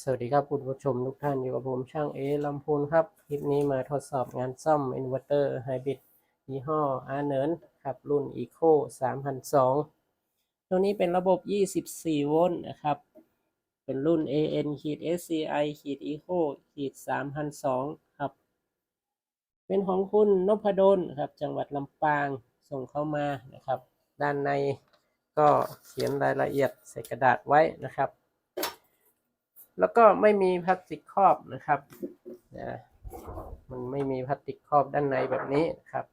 สวัสดีครับคุณผู้ชมทุกท่านอยู่กับผมช่างเอลำพูนครับ คลิปนี้มาทดสอบงานซ่อมอินเวอร์เตอร์ไฮบริดยี่ห้ออาเนิร์ครับรุ่น Eco 3002 ตัวนี้เป็นระบบ 24 โวลต์นะครับ เป็นรุ่น AN ขีด SCI ขีด Eco ขีด3002 ครับ เป็นของคุณนพดลครับ จังหวัดลำปางส่งเข้ามานะครับ ด้านในก็เขียนรายละเอียดใส่กระดาษไว้นะครับ แล้วก็ไม่มีพลาสติกครอบนะครับนะมันไม่มีพลาสติกครอบด้านในแบบนี้ครับ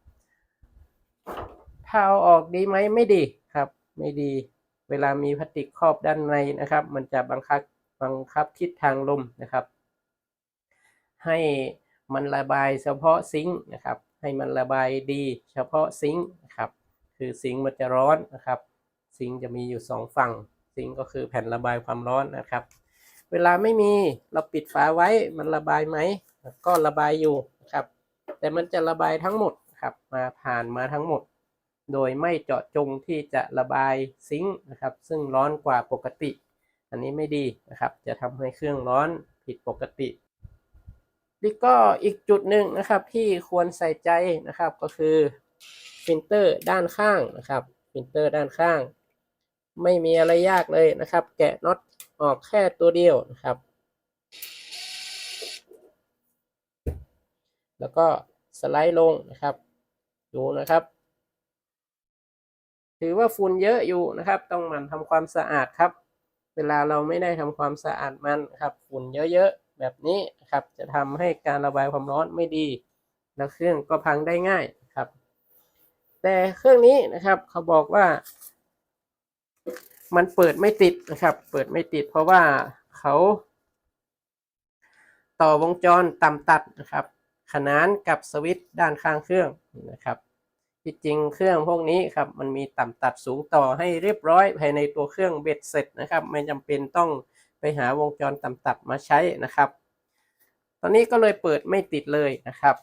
ถ้าเอาออกดีไหมไม่ดีครับ ไม่ดี เวลามีพลาสติกครอบด้านในนะครับ มันจะบังคับบังคับทิศทางลมนะครับ ให้มันระบายเฉพาะซิงค์นะครับ ให้มันระบายดีเฉพาะซิงค์นะครับ คือซิงค์มันจะร้อนนะครับ ซิงค์จะมีอยู่สองฝั่ง ซิงค์ก็คือแผ่นระบายความร้อนนะครับ เวลาไม่มีเราปิดฝาไว้มันระบายไหมก็ระบายอยู่ครับ แต่มันจะระบายทั้งหมดครับ มาผ่านมาทั้งหมด โดยไม่เจาะจงที่จะระบายซิงค์นะครับ ซึ่งร้อนกว่าปกติ อันนี้ไม่ดีนะครับ จะทำให้เครื่องร้อนผิดปกตินี่ก็อีกจุดหนึ่งนะครับที่ควรใส่ใจนะครับก็คือฟิลเตอร์ด้านข้างนะครับฟิลเตอร์ด้านข้าง ไม่มีอะไรยากเลยนะครับ แกะน็อต ออกแค่ตัวเดียวนะครับ แล้วก็สไลด์ลงนะครับ ดูนะครับ ถือว่าฝุ่นเยอะอยู่นะครับ ต้องหมั่นทำความสะอาดครับ เวลาเราไม่ได้ทำความสะอาดมันครับ ฝุ่นเยอะๆแบบนี้นะครับ จะทำให้การระบายความร้อนไม่ดี แล้วเครื่องก็พังได้ง่ายครับ แต่เครื่องนี้นะครับเขาบอกว่า มันเปิดไม่ติดนะครับ เปิดไม่ติดเพราะว่าเขาต่อวงจรต่ำตัดนะครับ ขนานกับสวิตช์ด้านข้างเครื่องนะครับที่จริงเครื่องพวกนี้ครับมันมีต่ำตัดสูงต่อให้เรียบร้อยภายในตัวเครื่องเบ็ดเสร็จนะครับ ไม่จำเป็นต้องไปหาวงจรต่ำตัดมาใช้นะครับ ตอนนี้ก็เลยเปิดไม่ติดเลยนะครับ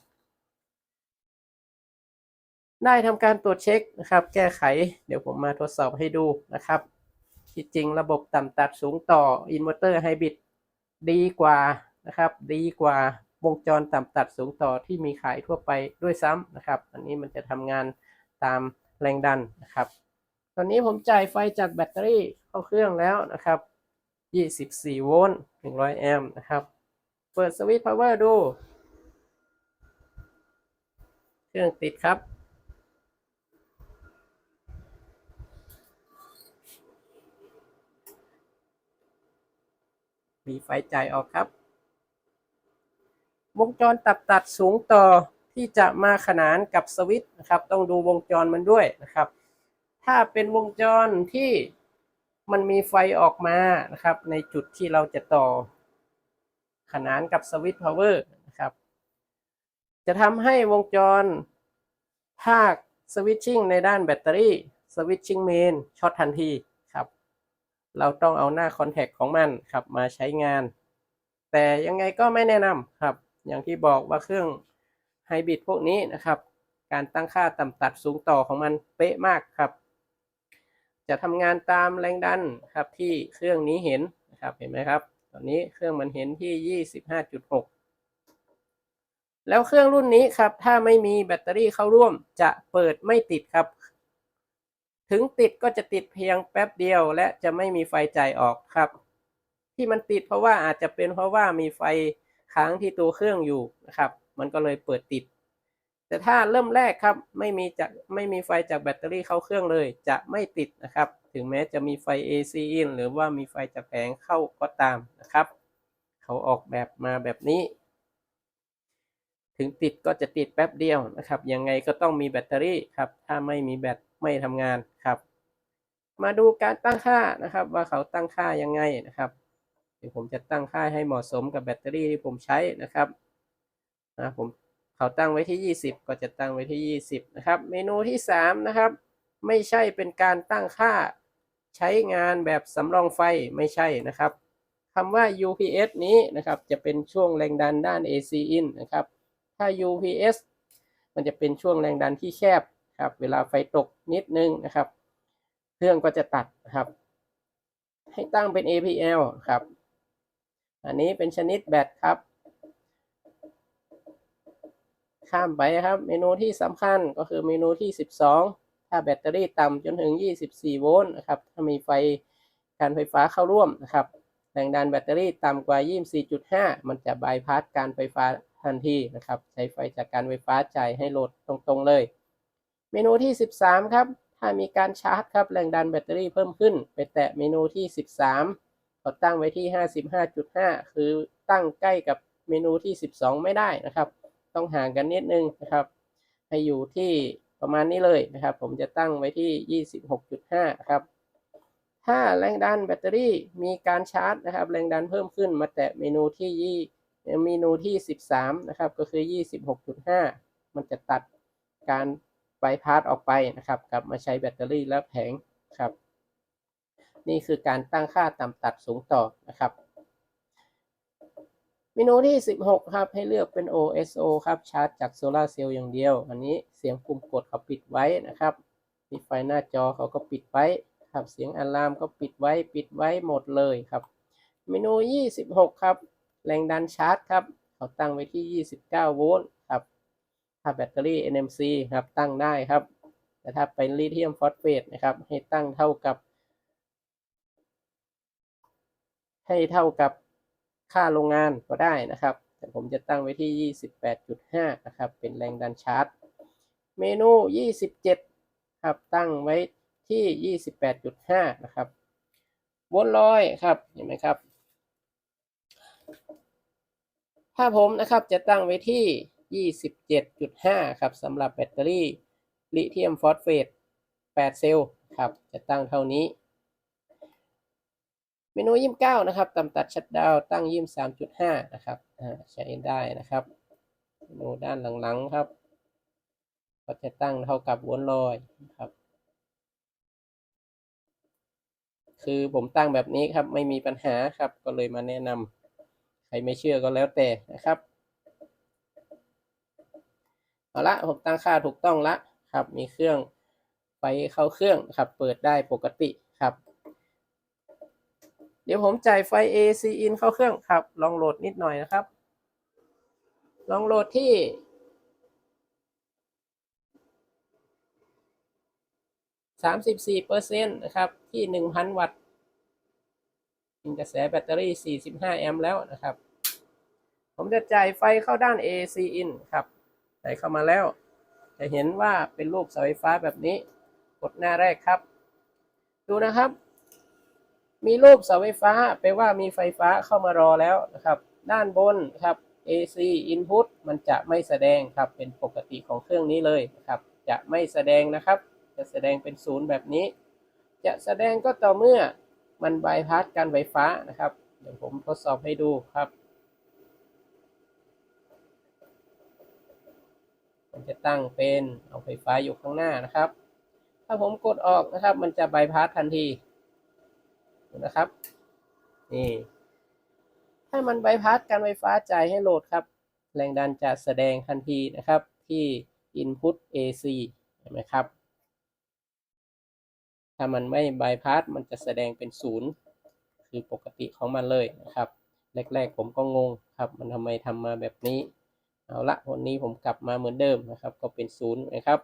ได้ทำการตรวจเช็คนะครับ แก้ไข เดี๋ยวผมมาทดสอบให้ดูนะครับ ที่จริงระบบต่ำตัดสูงต่ออินเวอร์เตอร์ไฮบริดดีกว่านะครับ ดีกว่าวงจรต่ำตัดสูงต่อที่มีขายทั่วไปด้วยซ้ำนะครับ อันนี้มันจะทำงานตามแรงดันนะครับ ตอนนี้ผมจ่ายไฟจากแบตเตอรี่เข้าเครื่องแล้วนะครับ 24 โวลต์ 100 แอมป์นะครับ เปิดสวิตช์พาวเวอร์ดู เครื่องติดครับ มีไฟจ่ายออกครับ วงจรตัดตัดสูงต่อที่จะมาขนานกับสวิตช์นะครับ ต้องดูวงจรมันด้วยนะครับ ถ้าเป็นวงจรที่มันมีไฟออกมานะครับ ในจุดที่เราจะต่อ ขนานกับสวิตช์พาวเวอร์นะครับ จะทำให้วงจรภาคสวิตชิ่งในด้านแบตเตอรี่สวิตชิ่งเมนช็อตทันที เราต้องเอาหน้าคอนแทคของมันครับมาใช้งาน แต่ยังไงก็ไม่แนะนำครับ อย่างที่บอกว่าเครื่องไฮบริดพวกนี้นะครับ การตั้งค่าต่ำตัดสูงต่อของมันเป๊ะมากครับ จะทำงานตามแรงดันครับที่เครื่องนี้เห็นนะครับเห็นไหมครับ ตอนนี้เครื่องมันเห็นที่ 25.6แล้วเครื่องรุ่นนี้ครับ ถ้าไม่มีแบตเตอรี่เข้าร่วมจะเปิดไม่ติดครับ ถึงติดก็จะติดเพียงแป๊บเดียว และจะไม่มีไฟจ่ายออกครับ ที่มันติดเพราะว่าอาจจะเป็นเพราะว่ามีไฟค้างที่ตัวเครื่องอยู่นะครับ มันก็เลยเปิดติด แต่ถ้าเริ่มแรกครับไม่มีจากไม่มีไฟจากแบตเตอรี่เข้าเครื่องเลย จะไม่ติดนะครับ ถึงแม้จะมีไฟ AC in หรือว่ามีไฟจากแผงเข้าก็ตามนะครับ เขาออกแบบมาแบบนี้ ถึงติดก็จะติดแป๊บเดียวนะครับ ยังไงก็ต้องมีแบตเตอรี่ครับ ถ้าไม่มีแบต ไม่ทำงานครับ มาดูการตั้งค่านะครับ ว่าเขาตั้งค่ายังไงนะครับเดี๋ยวผมจะตั้งค่าให้เหมาะสมกับแบตเตอรี่ที่ผมใช้นะครับนะผมเขาตั้งไว้ที่ 20 ก็จะตั้งไว้ที่ 20 นะครับ เมนูที่ 3 นะครับ ไม่ใช่เป็นการตั้งค่าใช้งานแบบสำรองไฟไม่ใช่นะครับคำว่า UPS นี้นะครับจะเป็นช่วงแรงดันด้าน AC in นะครับ ถ้า UPS มันจะเป็นช่วงแรงดันที่แคบ ครับ เวลาไฟตกนิดนึงนะครับ เครื่องก็จะตัดนะครับ ให้ตั้งเป็น APL ครับ อันนี้เป็นชนิดแบตครับ ข้ามไปครับ เมนูที่สำคัญก็คือเมนูที่ 12 ถ้าแบตเตอรี่ต่ำจนถึง 24 โวลต์นะครับ ถ้ามีไฟการไฟฟ้าเข้าร่วมนะครับแรงดันแบตเตอรี่ต่ำกว่า 24.5 มันจะบายพาสการไฟฟ้าทันทีนะครับ ใช้ไฟจากการไฟฟ้าจ่ายให้โหลดตรงๆเลย เมนูที่ 13 ครับ ถ้ามีการชาร์จครับแรงดันแบตเตอรี่เพิ่มขึ้น ไปแตะเมนูที่ 13เขาตั้งไว้ที่ 55.5 คือตั้งใกล้กับเมนูที่ 12 ไม่ได้นะครับ ต้องห่างกันนิดนึงนะครับ ให้อยู่ที่ประมาณนี้เลยนะครับ ผมจะตั้งไว้ที่ 26.5 ครับ ถ้าแรงดันแบตเตอรี่มีการชาร์จนะครับ แรงดันเพิ่มขึ้นมาแตะเมนูที่ยี่เมนูที่ 13 นะครับ ก็คือ 26.5 มันจะตัดการ พาสออกไปนะครับ กลับมาใช้แบตเตอรี่และแผงครับ นี่คือการตั้งค่าต่ำตัดสูงต่อนะครับ เมนูที่ 16 ครับ ให้เลือกเป็น OSO ครับชาร์จจากโซลาเซลล์อย่างเดียว อันนี้เสียงปุ่มกดเขาปิดไว้นะครับมีไฟหน้าจอเขาก็ปิดไว้ครับเสียงอะลามก็ปิดไว้ปิดไว้หมดเลยครับ เมนู 26 ครับ แรงดันชาร์จครับเขาตั้งไว้ที่ 29 โวลต์ ถ้าแบตเตอรี่ NMC ครับตั้งได้ครับ แต่ถ้าเป็นลิเธียมฟอสเฟตนะครับ ให้ตั้งเท่ากับ ให้เท่ากับค่าโรงงานก็ได้นะครับ แต่ผมจะตั้งไว้ที่ 28.5 นะครับ เป็นแรงดันชาร์จ เมนู 27 ครับ ตั้งไว้ที่ 28.5 นะครับวนลอยครับเห็นไหมครับ ถ้าผมนะครับจะตั้งไว้ที่ 27.5 ครับสำหรับแบตเตอรี่ลิเธียมฟอสเฟต8 เซลล์ครับ จะตั้งเท่านี้ เมนูยี่สิบเก้านะครับต่ำตัดชัดดาวตั้งยี่สามจุดห้านะครับใช้ได้นะครับ เมนูด้านหลังๆครับ ก็จะตั้งเท่ากับวนลอยครับ คือผมตั้งแบบนี้ครับไม่มีปัญหาครับก็เลยมาแนะนำใครไม่เชื่อก็แล้วแต่นะครับ เอาละผมตั้งค่าถูกต้องละครับ มีเครื่องไฟเข้าเครื่องครับ เปิดได้ปกติครับ เดี๋ยวผมจ่ายไฟ AC in เข้าเครื่องครับ ลองโหลดนิดหน่อยนะครับ ลองโหลดที่34เปอร์เซ็นต์นะครับ ที่1,000วัตต์กินกระแสแบตเตอรี่45แอมป์แล้วนะครับ ผมจะจ่ายไฟเข้าด้าน AC in ครับ ส่เข้ามาแล้ว จะเห็นว่าเป็นรูปเสาไฟฟ้าแบบนี้ กดหน้าแรกครับ ดูนะครับ มีรูปเสาไฟฟ้าแปลว่ามีไฟฟ้าเข้ามารอแล้วนะครับ ด้านบนครับ AC input มันจะไม่แสดงครับเป็นปกติของเครื่องนี้เลยนะครับ จะไม่แสดงนะครับ จะแสดงเป็นศูนย์แบบนี้ จะแสดงก็ต่อเมื่อมันบายพาสการไฟฟ้านะครับ เดี๋ยวผมทดสอบให้ดูครับ ผมจะตั้งเป็นเอาไฟฟ้าอยู่ข้างหน้านะครับ ถ้าผมกดออกนะครับ มันจะบายพาสทันทีนะครับนี่ถ้ามันบายพาสการไฟฟ้าจ่ายให้โหลดครับ แรงดันจะแสดงทันทีนะครับที่ Input AC เห็นไหมครับ ถ้ามันไม่บายพาสมันจะแสดงเป็นศูนย์คือปกติของมันเลยนะครับ แรกๆผมก็งงครับ มันทำไมทำมาแบบนี้ เอาละวันนี้ผมกลับมาเหมือนเดิมนะครับ ก็เป็นศูนย์นะครับ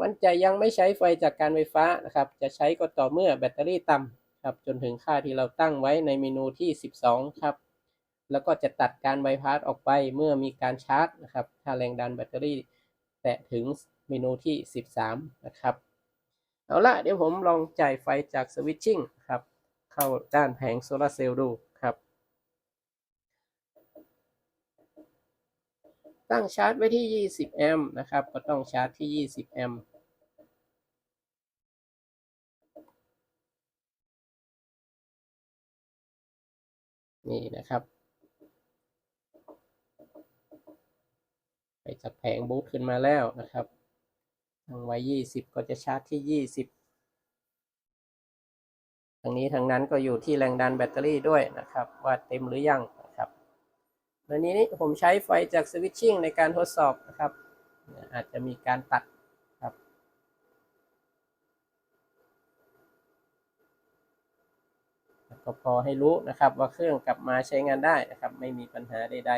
มันจะยังไม่ใช้ไฟจากการไฟฟ้านะครับ จะใช้ก็ต่อเมื่อแบตเตอรี่ต่ำครับจนถึงค่าที่เราตั้งไว้ในเมนูที่ 12 ครับ แล้วก็จะตัดการบพาสออกไปเมื่อมีการชาร์จนะครับ ถ้าแรงดันแบตเตอรี่ แตะถึงเมนูที่ 13 นะครับ เอาละเดี๋ยวผมลองจ่ายไฟจากสวิตชิ่งครับ เข้าด้านแผงโซลาเซลล์ดูครับ ตั้งชาร์จไว้ที่ 20 แอมป์นะครับ ก็ต้องชาร์จที่ 20 แอมป์นี่นะครับ ไปจากแผงบูตขึ้นมาแล้วนะครับตั้งไว้ 20 ก็จะชาร์จที่ 20 ทางนี้ทางนั้นก็อยู่ที่แรงดันแบตเตอรี่ด้วยนะครับ ว่าเต็มหรือยัง วันนี้นี่ผมใช้ไฟจากสวิตชิ่งในการทดสอบนะครับ อาจจะมีการตัดครับ ก็พอให้รู้นะครับว่าเครื่องกลับมาใช้งานได้นะครับ ไม่มีปัญหาใด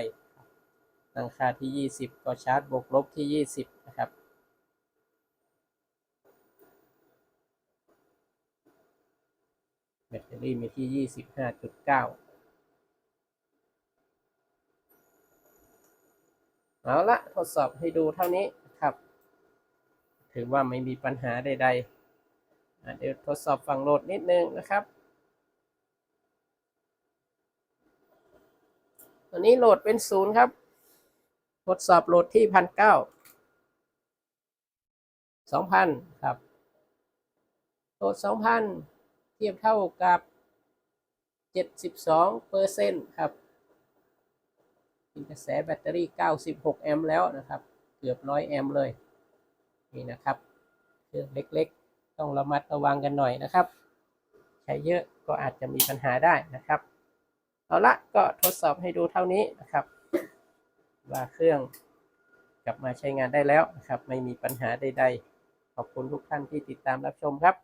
ๆตั้งค่าที่ 20 ก็ชาร์จบวกลบที่ 20 นะครับแบตเตอรี่มีที่ 25.9 เอาละทดสอบให้ดูเท่านี้ครับ ถือว่าไม่มีปัญหาใดๆเดี๋ยวทดสอบฝั่งโหลดนิดนึงนะครับตัวนี้โหลดเป็นศูนย์ครับ ทดสอบโหลดที่พันเก้าสองพันครับ โหลดสองพันเทียบเท่ากับเจ็ดสิบสองเปอร์เซ็นต์ครับ มีกระแสแบตเตอรี่ 96 แอมป์แล้วนะครับ เกือบร้อยแอมป์เลย นี่นะครับ เครื่องเล็กๆ ต้องระมัดระวังกันหน่อยนะครับ ใช้เยอะก็อาจจะมีปัญหาได้นะครับ เอาละก็ทดสอบให้ดูเท่านี้นะครับ ว่าเครื่องกลับมาใช้งานได้แล้วนะครับ ไม่มีปัญหาใดๆ ขอบคุณทุกท่านที่ติดตามรับชมครับ